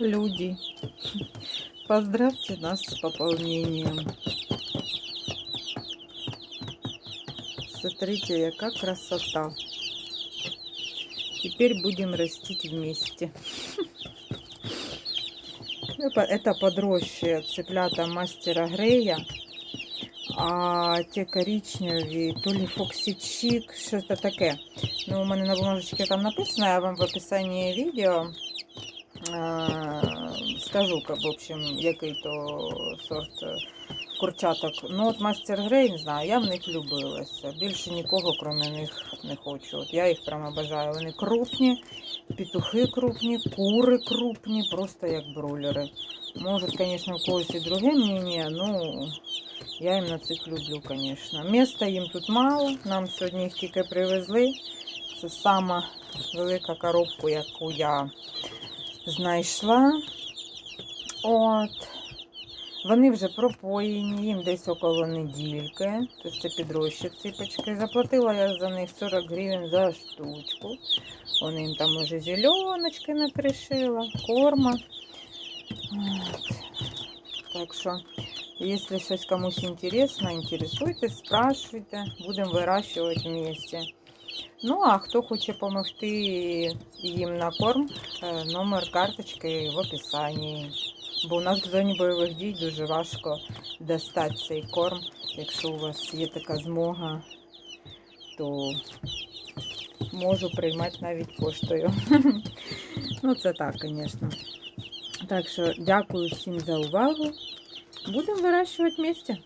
люди, поздравьте нас с пополнением. Смотрите, яка красота. Теперь будем растить вместе. Это- Это подросшие цыплята мастера Грея. А ті коричневі, то ли фоксичик, щось таке. Ну, у мене на бумажечці там написано, я вам в описанні відео е, Скажу, ка- в общем, який то сорт е, курчаток. Ну, от мастер Грей, не знаю, я в них влюбилася. Більше нікого, крім них, не хочу. От я їх прямо бажаю. Вони крупні, петухи крупні, кури крупні, просто як бройлери. Може, звісно, у когось і друге мнення, ну. Я їм на цих люблю, звісно. Міста їм тут мало. Нам сьогодні їх тільки привезли. Це сама велика коробка, яку я знайшла. От. Вони вже пропоєні, їм десь около недільки. Тобто це підрощі ципочки. Заплатила я за них 40 гривень за штучку. Вони їм там уже зеленочки накришила, корма. От. Так що Если щось комусь интересно, интересуйтесь, спрашивайте, будемо вирощувати вместе. Ну, а хто хоче допомогти їм на корм, е, номер карточки в описанні. Бо у нас в зоні бойових дій дуже важко достати цей корм. Якщо у вас є така змога, то можу приймати навіть поштою. Ну, це так, звісно. Так що дякую всім за увагу. Будемо вирощувати вместе.